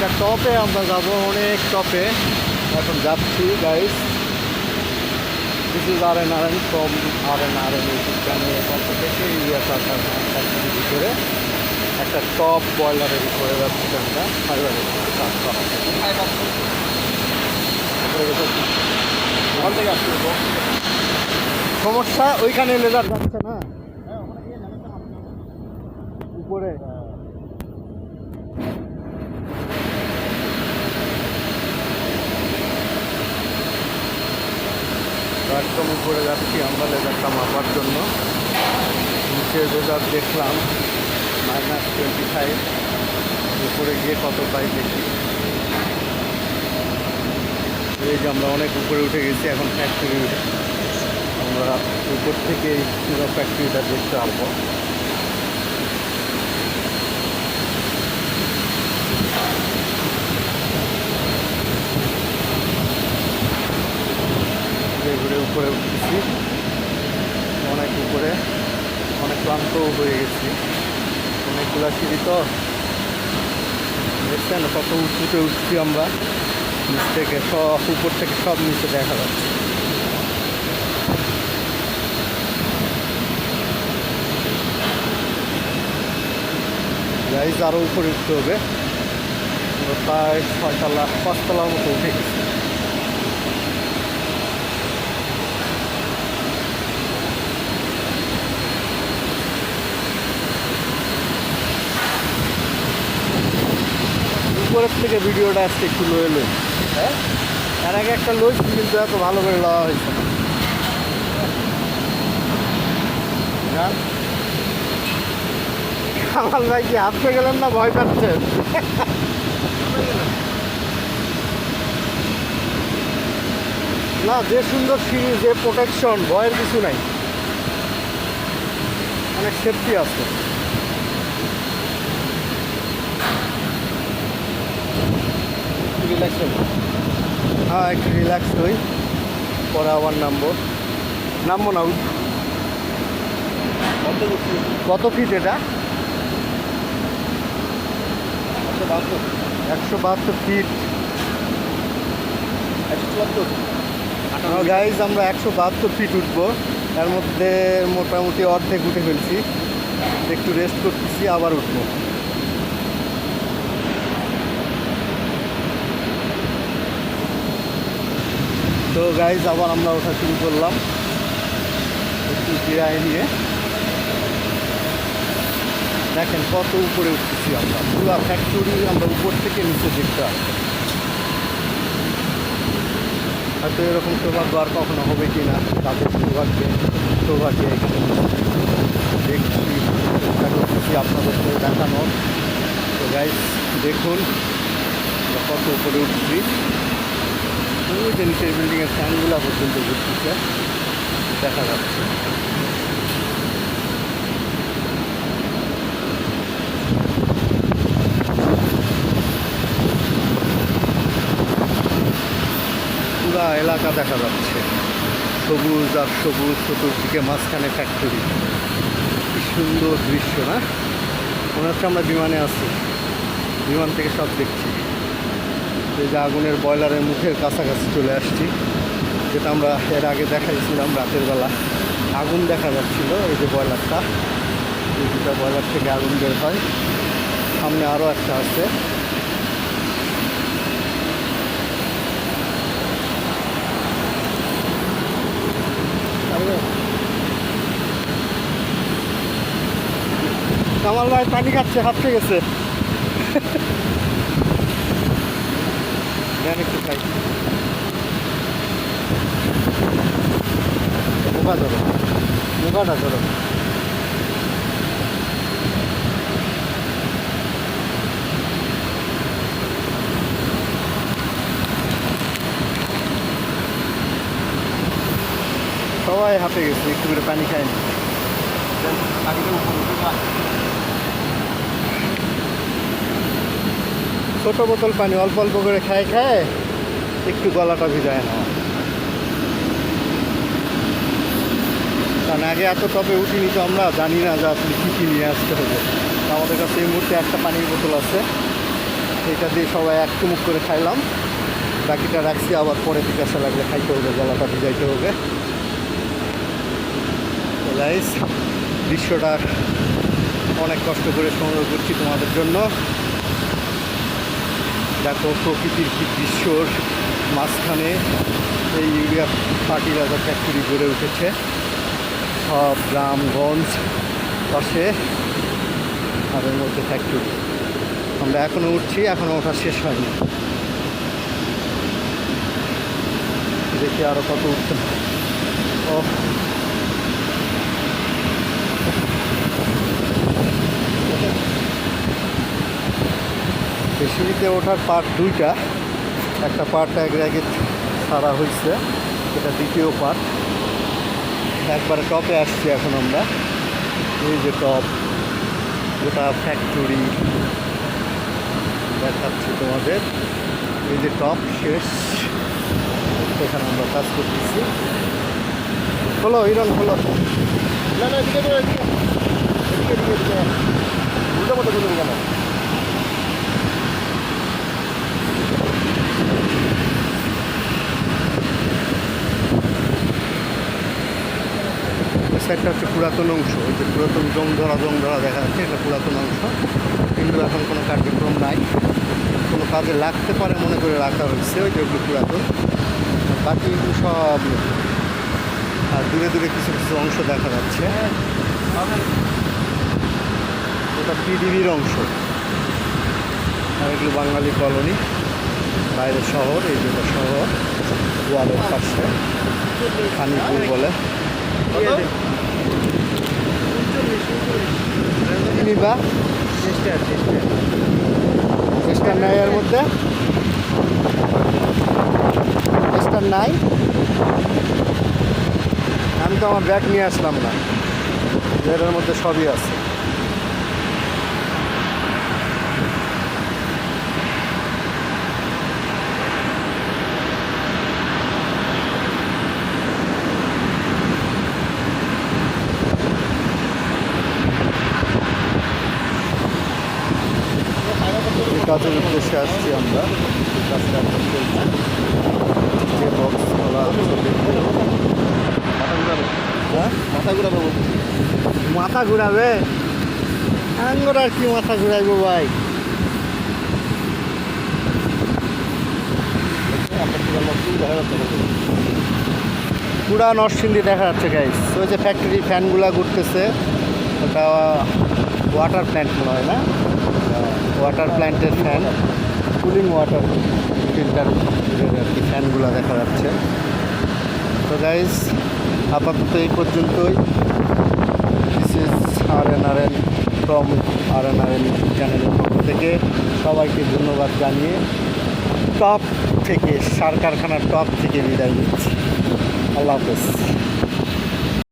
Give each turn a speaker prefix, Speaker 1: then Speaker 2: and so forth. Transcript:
Speaker 1: এটা টপে, আমরা যাব অনেক টপে। এখন যাচ্ছি guys this is R N R N from R N R N ভিতরে। একটা টপ বয়লারের উপরে যাচ্ছি আমরা ফাইবারের করা সমস্যা, ওইখানে লেজার যাচ্ছে না। উপরে তো একদম উপরে যাচ্ছি আমরা লেজারটা মাপার জন্য। নিচে লেজার দেখলাম মাইনাস টোয়েন্টি ফাইভ উপরে গিয়ে কত পাই দেখি। এই যে আমরা অনেক উপরে উঠে গেছি, এখন ফ্যাক্টরি আমরা উপর থেকে ফ্যাক্টরিটা দেখতে পারব। উপরে উঠতেছি অনেক উপরে, অনেক ক্লান্তও হয়ে গেছি। অনেকগুলা সিঁড়ি তো দেখছেন, কত উঁচুতে উঠছি আমরা। নিচ থেকে সব, উপর থেকে সব নিচে দেখা যাচ্ছে। গাইজ আরও উপরে উঠতে হবে। প্রায় ছয়তলা, পাঁচতলার মতো উঠে গেছি। থেকে ভিডিওটা আজকে একটু লয়ে লই হ্যাঁ? এর আগে একটা লইছি কিন্তু এত ভালো করে লওয়া হয়েছে না। যান। কামাল ভাই কি হাঁটতে গেলেন না ভয় পাচ্ছেন না যে সুন্দর সিঁড়ি যে প্রোটেকশন ভয়ের কিছু নাই। অনেক সেফটি আছে।
Speaker 2: রিল্যাক্স
Speaker 1: হ্যাঁ একটু রিল্যাক্স হই। পরে আবার নামবো। নামবো না
Speaker 2: কত
Speaker 1: ফিট এটা?
Speaker 2: একশো বাহাত্তর।
Speaker 1: ফিট গাইজ আমরা একশো বাহাত্তর ফিট উঠবো। তার মধ্যে মোটামুটি অর্ধেক উঠে ফেলছি। একটু রেস্ট করতেছি আবার উঠবো। তো গাইজ আবার আমরা ওঠা শুরু করলাম। একটু জিরায় নিয়ে। দেখেন কত উপরে উঠতেছি আমরা। পুরো ফ্যাক্টরি আমরা উপর থেকে নিচে দেখতে হয়তো এরকম সৌভাগ্য আর কখনো হবে কি না তাদের সৌভাগ্যে সৌভাগ্যে এখানে দেখছি করতেছি আপনাদেরকে দেখানো তো গাইজ দেখুন কত উপরে উঠছি। ওই যে নিচের বিল্ডিংয়ের ফ্যানগুলো পর্যন্ত ঘুরতেছে। দেখা যাচ্ছে। পুরা এলাকা দেখা যাচ্ছে। সবুজ আর সবুজ চতুর্দিকে মাঝখানে ফ্যাক্টরি কি সুন্দর দৃশ্য, না? মনে হচ্ছে আমরা বিমানে আছি। বিমান থেকে সব দেখছি। এই যে আগুনের বয়লারের মুখের কাছাকাছি চলে আসছি, যেটা আমরা এর আগে দেখাইছিলাম রাতের বেলা। আগুন দেখা যাচ্ছিল, এই যে বয়লারটা এই দুটা বয়লার থেকে আগুন বের হয়। সামনে আরও একটা আছে। কামাল ভাই পানি খাচ্ছে হাঁপতে গেছে। দেন একটু খাই মুখা ধরো মুখাটা ধরো সবাই হাঁপে গেছে একটু করে পানি খায়নি
Speaker 2: পাখিটা উপরে উঠে না
Speaker 1: ছোট বোতল পানি, অল্প অল্প করে খায় খায় একটু গলাটা ভিজায় না কারণ আগে এত টপে উঠিনি তো আমরা জানি না যে আপনি কী কী নিয়ে আসতে হবে। আমাদের কাছে এই মুহূর্তে একটা পানির বোতল আছে। এটা দিয়ে সবাই এক চুমুক করে খাইলাম। বাকিটা রাখছি, আবার পরে পিকাশা লাগলে খাইতে হবে, গলাটা ভিজাইতে হবে। দৃশ্যটা অনেক কষ্ট করে সংগ্রহ করছি তোমাদের জন্য। দেখো প্রকৃতির কি দৃশ্যর মাঝখানে এই ইউরিয়া ফার্টিলাইজার ফ্যাক্টরি গড়ে উঠেছে। সব গ্রামগঞ্জ পাশে এর মধ্যে ফ্যাক্টরি আমরা এখনও উঠছি এখনও ওঠা শেষ হয়নি। দেখি আরও কত উঠতে ও এই সিঁড়িতে ওঠার পার্ট দুইটা, একটা পার্ট এক র্যাগে ছাড়া হয়েছে, এটা দ্বিতীয় পার্ট একবারে টপে আসছি এখন আমরা। এই যে টপ, গোটা ফ্যাক্টরি দেখাচ্ছি তোমাদের। এই যে টপ শেষ, এখানে আমরা কাজ করতেছি। হলো ইরন হলো।
Speaker 2: না না, এদিকে এদিকে এদিকে উল্টো মতো করুন কেন
Speaker 1: সাইডটা হচ্ছে পুরাতন অংশ। ওই যে পুরাতন জং ধরা জং ধরা দেখা যাচ্ছে, এটা পুরাতন অংশ। কিন্তু এখন কোনো কার্যক্রম নাই। কোনো কাজে লাগতে পারে মনে করে রাখা হয়েছে, ওই যে ওগুলো পুরাতন। বাকি সব আর দূরে দূরে কিছু কিছু অংশ দেখা যাচ্ছে। ওটা পিডিবির অংশ। আর এগুলো বাঙালি কলোনি, বাইরের শহর, এই যেটা শহর, ওয়ালের পাশে খানিপুর বলে। নিবা।
Speaker 2: চেষ্টা চেষ্টা।
Speaker 1: চেষ্টা নাই এর মধ্যে। চেষ্টা নাই। আমি তো আমার ব্যাগ নিয়ে আসলাম না। এর মধ্যে সবই আছে এই কাজের উদ্দেশ্যে আসছি আমরা। যে বক্স
Speaker 2: মাথা ঘুরাবে?
Speaker 1: হ্যাঁ?
Speaker 2: মাথা ঘুরাবে
Speaker 1: মাথা আর কি মাথা ঘুরাইবো ভাই? পুরা নরসিংদী দেখা যাচ্ছে গাইস ওই যে ফ্যাক্টরি ফ্যানগুলা ঘুরতেছে। ওটা ওয়াটার প্ল্যান্ট মনে হয় না? ওয়াটার প্ল্যান্টের ফ্যান কুলিং ওয়াটার ফিল্টার আর কি ফ্যানগুলো দেখা যাচ্ছে। তো গাইস আপাতত এই পর্যন্তই। This is R N R N from R N R N চ্যানেলের পক্ষ থেকে সবাইকে ধন্যবাদ জানিয়ে টপ থেকে, সার কারখানার টপ থেকে বিদায় নিচ্ছি। আল্লাহ হাফেজ।